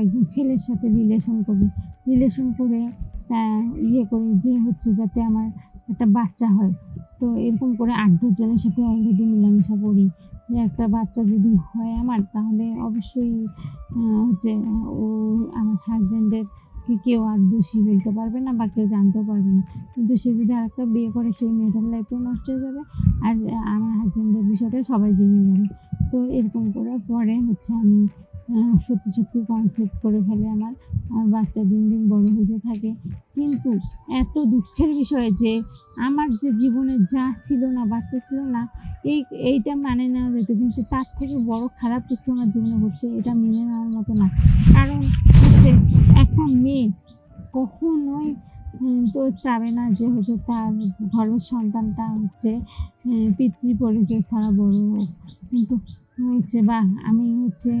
কয়েকজন ছেলের সাথে রিলেশন করি। রিলেশন করে ইয়ে করি যে হচ্ছে যাতে আমার একটা বাচ্চা হয়। তো এরকম করে আট দশজনের সাথে অলরেডি মেলামেশা করি। যে একটা বাচ্চা যদি হয় আমার, তাহলে অবশ্যই হচ্ছে ও আমার হাজব্যান্ডের কি কেউ আর দোষী বলতে পারবে না বা কেউ জানতেও পারবে না। কিন্তু সে যদি আরেকটা বিয়ে করে, সেই মেয়েটার লাইফও নষ্ট হয়ে যাবে। আর আমার হাজব্যান্ডের বিষয়টা সবাই জেনে যাবে। তো এরকম করে পরে হচ্ছে আমি সত্যি সত্যি কনসেপ্ট করে ফেলে আমার। আর বাচ্চা দিন দিন বড় হতে থাকে। কিন্তু এত দুঃখের বিষয় যে আমার যে জীবনে যা ছিল না, বাচ্চা ছিল না, এই, এইটা মানে নেওয়া যেত কিন্তু তার থেকে বড় খারাপ কিছু আমার জীবনে ঘটছে, এটা মেনে নেওয়ার মতো না। কারণ হচ্ছে একটা মেয়ে কখনোই তো চাবে না যে হচ্ছে তার ঘরের সন্তানটা হচ্ছে পিতৃ পরিচয় ছাড়া বড় হোক। কিন্তু হচ্ছে বা আমি হচ্ছে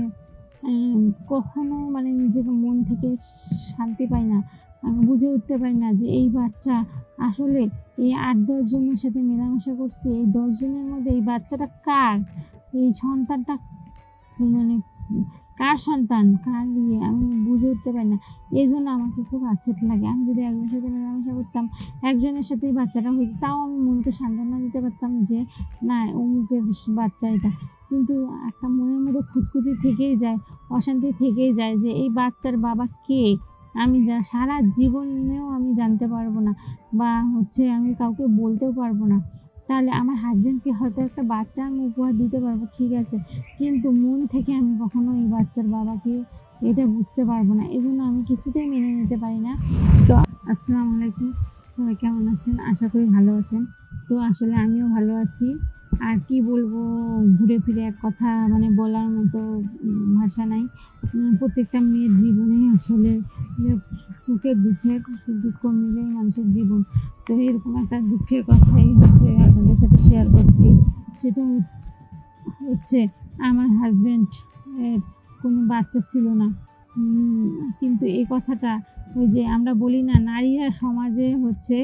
কখনো মানে নিজেকে মন থেকে শান্তি পাই না আমি বুঝে উঠতে পারি না যে এই বাচ্চা আসলে এই আট দশজনের সাথে মেলামেশা করছে এই দশজনের মধ্যে এই বাচ্চাটা কার? এই সন্তানটা মানে কার সন্তান? কার ইয়ে? আমি বুঝে উঠতে পারি না। এই জন্য আমাকে খুব আপসেট লাগে। আমি যদি একজনের সাথে মেলামেশা করতাম একজনের সাথেই বাচ্চাটা হইতো তাও আমি মনকে সান্ত্বনা দিতে পারতাম যে না অমুকের বাচ্চা এটা। কিন্তু একটা মনের মধ্যে খুঁতখুঁতি থেকেই যায়, অশান্তি থেকেই যায় যে এই বাচ্চার বাবা কে? আমি যা, সারা জীবনেও আমি জানতে পারব না বা হচ্ছে আমি কাউকে বলতেও পারব না। তাহলে আমার হাজব্যান্ডকে হয়তো একটা বাচ্চা আমি উপহার দিতে পারব, ঠিক আছে। কিন্তু মন থেকে আমি কখনো এই বাচ্চার বাবাকে এটা বুঝতে পারব না। এই আমি কিছুতেই মেনে নিতে পারি না। তো আসসালামু আলাইকুম। সবাই কেমন আছেন? আশা করি ভালো আছেন। তো আসলে আমিও ভালো আছি। আর কি বলব, ঘুরে ফিরে এক কথা মানে বলার মতো ভাষা নাই। প্রত্যেকটা মেয়ের জীবনে আসলে সুখ দুঃখ মিলেই মানুষের জীবন। তো এরকম একটা দুঃখের কথাই হচ্ছে আপনাদের সাথে শেয়ার করছি। সেটা হচ্ছে আমার হাজব্যান্ড কোনো বাচ্চা ছিল না। কিন্তু এই কথাটা ওই যে আমরা বলি না, নারীরা সমাজে হচ্ছে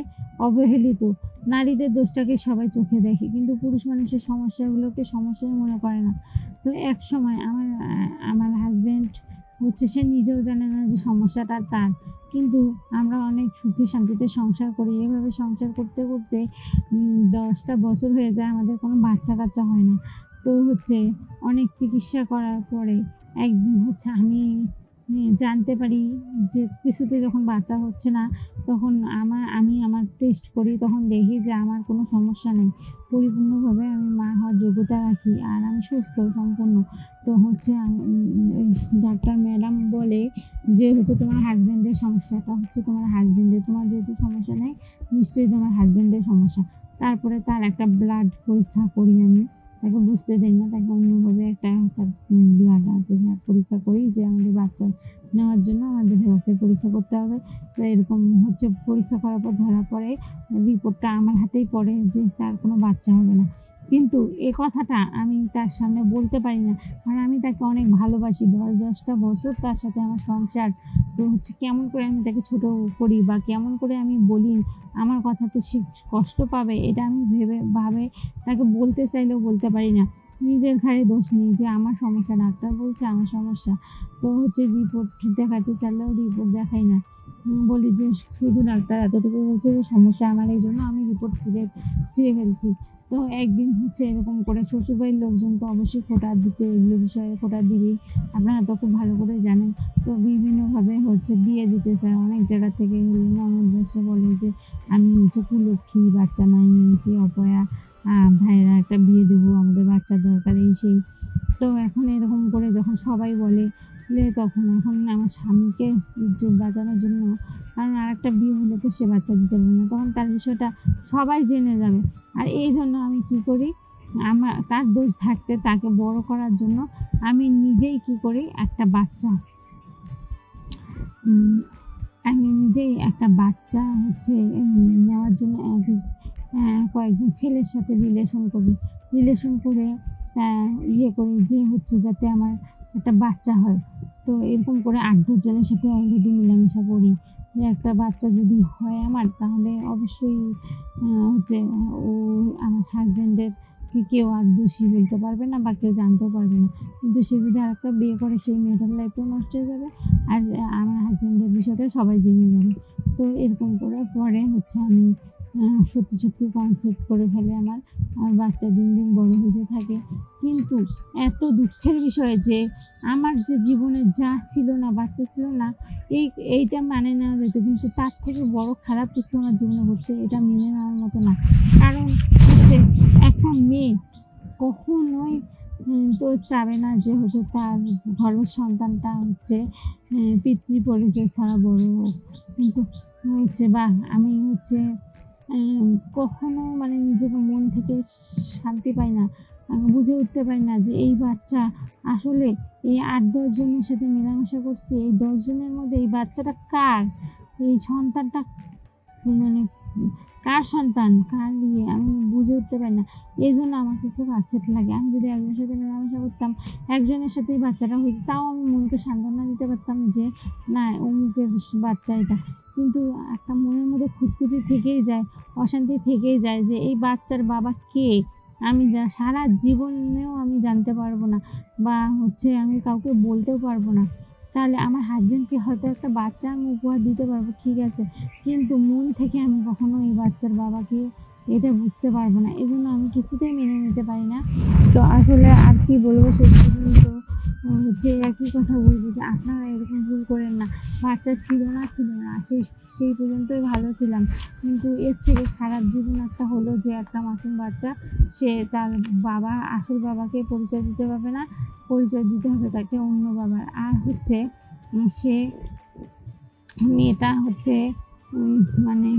অবহেলিত। নারীদের দোষটাকে সবাই চোখে দেখে, কিন্তু পুরুষ মানুষের সমস্যাগুলোকে সমস্যাই মনে করে না। তো এক সময় আমার আমার হাজব্যান্ড হচ্ছে, সে নিজেও জানে না যে সমস্যাটা তার। কিন্তু আমরা অনেক সুখে শান্তিতে সংসার করি। এভাবে সংসার করতে করতে দশটা বছর হয়ে যায়, আমাদের কোনো বাচ্চা কাচ্চা হয় না। তো হচ্ছে অনেক চিকিৎসা করার পরে একদিন হচ্ছে আমি জানতে পারি যে কিছুতে যখন বাচ্চা হচ্ছে না, তখন আমার আমি আমার টেস্ট করি, তখন দেখি যে আমার কোনো সমস্যা নেই। পরিপূর্ণভাবে আমি মা হওয়ার যোগ্যতা রাখি আর আমি সুস্থ, সম্পূর্ণ। তো হচ্ছে ডাক্তার ম্যাডাম বলে যে হচ্ছে তোমার হাজব্যান্ডের সমস্যাটা, হচ্ছে তোমার হাজব্যান্ডের তোমার যেহেতু সমস্যা নেই, নিশ্চয়ই তোমার হাজব্যান্ডের সমস্যা। তারপরে তার একটা ব্লাড পরীক্ষা করি আমি। তাকে বুঝতে দেয় না, তাকে অন্যভাবে একটা তার ব্লাড পরীক্ষা করি যে আমাদের বাচ্চা নেওয়ার জন্য আমাদের রক্তের পরীক্ষা করতে হবে। তো এরকম হচ্ছে, পরীক্ষা করার পর ধরা পড়ে রিপোর্টটা আমার হাতেই পড়ে যে তার কোনো বাচ্চা হবে না। কিন্তু এ কথাটা আমি তার সামনে বলতে পারি না। কারণ আমি তাকে অনেক ভালোবাসি, দশ দশটা বছর তার সাথে আমার সংসার। তো হচ্ছে কেমন করে আমি তাকে ছোট করি বা কেমন করে আমি বলি, আমার কথাতে সে কষ্ট পাবে, এটা আমি ভেবে, ভাবে তাকে বলতে চাইলেও বলতে পারি না। নিজের ঘাড়ে দোষ নেই যে আমার সমস্যা, ডাক্তার বলছে আমার সমস্যা। তো হচ্ছে রিপোর্ট দেখাতে চাইলেও রিপোর্ট দেখাই না। বলি যে শুধু ডাক্তার এতটুকু বলছে যে সমস্যা আমার, এই জন্য আমি রিপোর্ট ছিঁড়ে ছিঁড়ে ফেলছি। তো একদিন হচ্ছে এরকম করে শ্বশুরবাড়ির লোকজন তো অবশ্যই ফোটা দিতে, এগুলো বিষয়ে ফোটা দিবেই। আপনারা তো খুব ভালো করে জানেন। তো বিভিন্নভাবে হচ্ছে বিয়ে দিতে চায়। অনেক জায়গা থেকে ননদ এসে বলে যে, আমি হচ্ছে কুলক্ষী, বাচ্চা নাই কি অপয়া ভাইয়েরা একটা বিয়ে দেবো, আমাদের বাচ্চা দরকার এই সেই। তো এখন এরকম করে যখন সবাই বলে বলে তখন এখন আমার স্বামীকে ইজ্জত বাঁচানোর জন্য কারণ আর একটা বিয়ে হলে তো সে বাচ্চা দিতে পারবে না। তখন তার বিষয়টা সবাই জেনে যাবে। আর এই জন্য আমি কি করি, আমার, তার দোষ থাকতে তাকে বড় করার জন্য আমি নিজেই কি করি, একটা বাচ্চা আমি নিজেই একটা বাচ্চা হচ্ছে নেওয়ার জন্য কয়েকজন ছেলের সাথে রিলেশন করি। রিলেশন করে ইয়ে করি যে হচ্ছে যাতে আমার একটা বাচ্চা হয়। তো এরকম করে আট দশজনের সাথে অলরেডি মেলামেশা করি। যে একটা বাচ্চা যদি হয় আমার, তাহলে অবশ্যই হচ্ছে, ও আমার হাজব্যান্ডের কেউ আর দোষী বলতে পারবে না বা কেউ জানতেও পারবে না। কিন্তু সে যদি আর একটা বিয়ে করে, সেই মেয়েটার লাইফও নষ্ট হয়ে যাবে। আর আমার হাজব্যান্ডের বিষয়টা সবাই জেনে যাবে। তো এরকম করে পরে হচ্ছে আমি সত্যি সত্যি কনসেপ্ট করে ফেলে আমার। আর বাচ্চা দিন দিন বড় হতে থাকে। কিন্তু এত দুঃখের বিষয় যে আমার যে জীবনে যা ছিল না, বাচ্চা ছিল না, এই, এইটা মানে নেওয়া যেত কিন্তু তার থেকে বড় খারাপ কিছু আমার জীবনে ঘটছে, এটা মেনে নেওয়ার মতো না। কারণ হচ্ছে একটা মেয়ে কখনোই তো চাবে না যে হচ্ছে তার ঘরের সন্তানটা হচ্ছে পিতৃ পরিচয় ছাড়া বড় হোক। কিন্তু হচ্ছে বা আমি হচ্ছে কখনো মানে নিজের মন থেকে শান্তি পাই না আমি বুঝে উঠতে পারি না যে এই বাচ্চা আসলে এই আট দশ জনের সাথে মেলামেশা করছে এই দশ জনের মধ্যে এই বাচ্চাটা কার? এই সন্তানটা মানে কার সন্তান? কার ইয়ে? আমি বুঝে উঠতে পারি না। এই জন্য আমাকে খুব আপসেট লাগে। আমি যদি একজনের সাথে মেলামেশা করতাম একজনের সাথেই বাচ্চাটা হইতো তাও আমি মনকে সান্ত্বনা দিতে পারতাম যে না অমুকের বাচ্চা এটা। কিন্তু একটা মনের মধ্যে খুঁতখুঁতি থেকেই যায়, অশান্তি থেকেই যায় যে এই বাচ্চার বাবা কে? আমি যা, সারা জীবনেও আমি জানতে পারব না বা হচ্ছে আমি কাউকে বলতেও পারব না। তাহলে আমার হাজব্যান্ডকে হয়তো একটা বাচ্চা আমি উপহার দিতে পারব, ঠিক আছে। কিন্তু মন থেকে আমি কখনো এই বাচ্চার বাবাকে এটা বুঝতে পারব না। এই জন্য আমি কিছুতেই মেনে নিতে পারি না। তো আসলে আর কি বলব শেষ পর্যন্ত হচ্ছে একই কথা বলব যে আপনারা এরকম ভুল করেন না। বাচ্চা ছিল না ছিল না, সেই সেই পর্যন্তই ভালো ছিলাম। কিন্তু এর থেকে খারাপ জীবন একটা হলো যে একটা মাসুম বাচ্চা, সে তার বাবা, আসল বাবাকে পরিচয় দিতে পারবে না, পরিচয় দিতে হবে তাকে অন্য বাবার। আর হচ্ছে সে মেয়েটা হচ্ছে মানে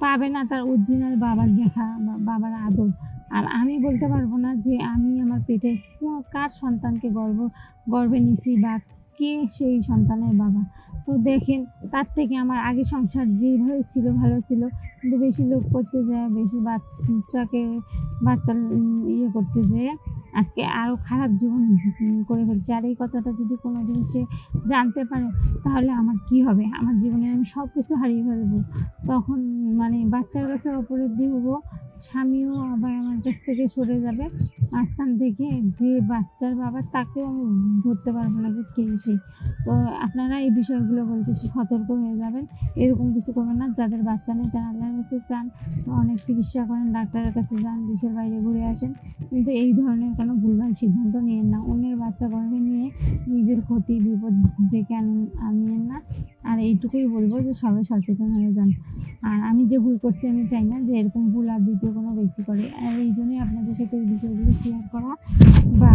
পাবে না তার অরিজিনাল বাবার দেখা বা বলতে পারব না যে আমি আমার পেটে কার সন্তানকে গর্ব, গর্বে নিছি বা কে সেই সন্তানের বাবা। তো দেখেন, তার থেকে আমার আগে সংসার যেভাবে ছিল, ভালো ছিল, কিন্তু বেশি লোক করতে যায়, বেশি বাচ্চাকে, বাচ্চা ইয়ে করতে যেয়ে আজকে আরও খারাপ জীবন করে ফেলছে। আর এই কথাটা যদি কোনো দিন সে জানতে পারে, তাহলে আমার কি হবে? আমার জীবনে আমি সব কিছু হারিয়ে ফেলব। তখন মানে বাচ্চার কাছে অপরাধী হব, স্বামীও আবার কাছ থেকে সরে যাবে। মাঝখান থেকে যে বাচ্চার বাবা, তাকেও আমি ধরতে পারব না যে কে সে। তো আপনারা এই বিষয়গুলো বলতেছি সতর্ক হয়ে যাবেন। এরকম কিছু করবেন না। যাদের বাচ্চা নেই তারা আল্লাহর কাছে চান, অনেক চিকিৎসা করেন, ডাক্তারের কাছে যান, দেশের বাইরে ঘুরে আসেন। কিন্তু এই ধরনের কোনো ভুলভাল সিদ্ধান্ত নিয়েন না। অন্যের বাচ্চা গর্ভে নিয়ে নিজের ক্ষতি, বিপদ ডেকে আন- আনিয়েন না। আর এইটুকুই বলব যে সবাই সচেতন হয়ে যান। আর আমি যে ভুল করছি, আমি চাই না যে এরকম ভুল আর দ্বিতীয় কোনো ব্যক্তি করে। আর এই জন্যই আপনাদের সাথে এই বিষয়গুলো শেয়ার করা বা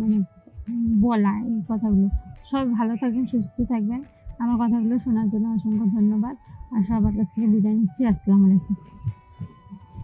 মানে বলা এই কথাগুলো। সবাই ভালো থাকবেন, সুস্থ থাকবেন। আমার কথাগুলো শোনার জন্য অসংখ্য ধন্যবাদ। আর সবার কাছ থেকে বিদায় নিচ্ছি। আসসালামু আলাইকুম।